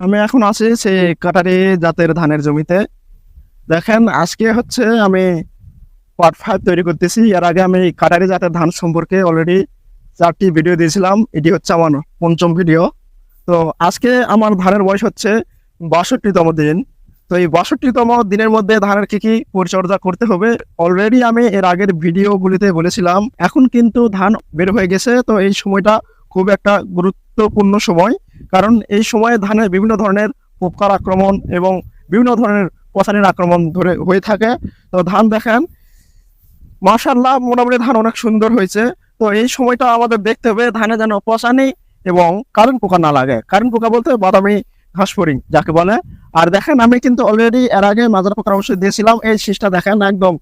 আমি এখন আছি সেই কাটারি জাতের ধানের জমিতে। দেখেন, আজকে হচ্ছে আমি পার্ট ফাইভ তৈরি করতেছি। এর আগে আমি কাটারি জাতের ধান সম্পর্কে অলরেডি চারটি ভিডিও দিয়েছিলাম। এটি হচ্ছে আমার পঞ্চম ভিডিও তো আজকে আমার ধানের বয়স হচ্ছে বাষট্টিতম দিন। তো এই বাষট্টিতম দিনের মধ্যে ধানের কি কি পরিচর্যা করতে হবে? অলরেডি আমি এর আগের ভিডিওগুলিতে বলেছিলাম। এখন কিন্তু ধান বের হয়ে গেছে। তো এই সময়টা খুব একটা গুরুত্বপূর্ণ সময়। কারণ এই সময়ে ধানের বিভিন্ন ধরনের পোকার আক্রমণ এবং বিভিন্ন ধরনের পচানের আক্রমণ ধরে হয়ে থাকে। তো ধান দেখেন মাশাল্লাহ মোটামুটি ধান অনেক সুন্দর হয়েছে। তো এই সময়টা আমাদের দেখতে হবে ধানে যেন পচানি এবং কারেন্ট পোকা না লাগে। কারেন্ট পোকা বলতে বাদামি ঘাসফড়িং যাকে বলে। আর দেখেন, আমি কিন্তু অলরেডি এর আগে মাজরা পোকার ওষুধ দিয়েছিলাম। এই শীষটা দেখেন একদম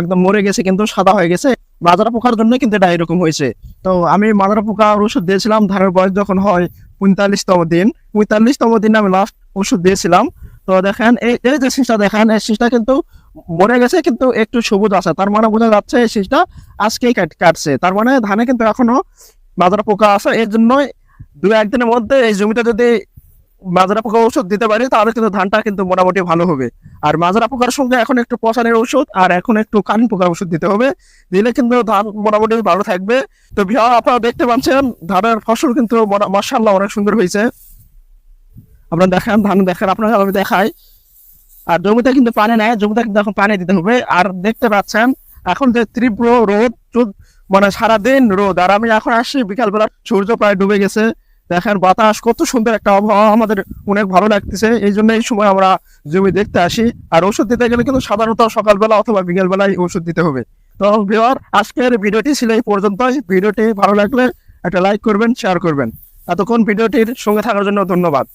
একদম মরে গেছে কিন্তু সাদা হয়ে গেছে। মাজরা পোকার জন্য কিন্তু এটা এরকম হয়েছে। তো আমি মাজরা পোকার ওষুধ দিয়েছিলাম। ধানের বয়স যখন হয় পঁয়তাল্লিশতম দিন। পঁয়তাল্লিশতম দিন আমি লাস্ট ওষুধ দিয়েছিলাম। তো দেখেন, এই এই যে শীষটা, দেখেন, এই শীষটা কিন্তু মরে গেছে, কিন্তু একটু সবুজ আছে। তার মানে বোঝা যাচ্ছে এই শীষটা আজকেই কাট- কাটছে। তার মানে ধানে কিন্তু এখনও বাজারে পোকা আছে। এর জন্যই দু একদিনের মধ্যে এই জমিটা যদি মাজরা পোকা ওষুধ দিতে পারি, তাহলে কিন্তু ধানটা কিন্তু মোটামুটি ভালো হবে। আর মাজরা পোকার সঙ্গে এখন একটু পচানের ওষুধ আর এখন একটু কান পোকার ওষুধ দিতে হবে। দিলে কিন্তু ধান মোটামুটি ভালো থাকবে। তো ভিয়া, আপনারা দেখতে পাচ্ছেন, ধানের ফসল কিন্তু মার্শাল্লাহ অনেক সুন্দর হয়েছে। আপনারা দেখেন, ধান দেখেন, আপনারা আমি দেখাই। আর জমিতে কিন্তু পানি নেয় জমিতে কিন্তু এখন পানি দিতে হবে। আর দেখতে পাচ্ছেন, এখন যে তীব্র রোদ মানে সারাদিন রোদ। আর আমি এখন আসছি, বিকালবেলা সূর্য প্রায় ডুবে গেছে। দেখেন বাতাস, কত সুন্দর একটা আবহাওয়া আমাদের অনেক ভালো লাগতেছে। এই জন্য এই সময় আমরা জমি দেখতে আসি। আর ওষুধ দিতে গেলে কিন্তু সাধারণত সকালবেলা অথবা বিকেলবেলায় ওষুধ দিতে হবে। তো বিবার আজকের ভিডিওটি ছিল এই পর্যন্তই। ভিডিওটি ভালো লাগলে একটা লাইক করবেন শেয়ার করবেন। এতক্ষণ ভিডিওটির সঙ্গে থাকার জন্য ধন্যবাদ।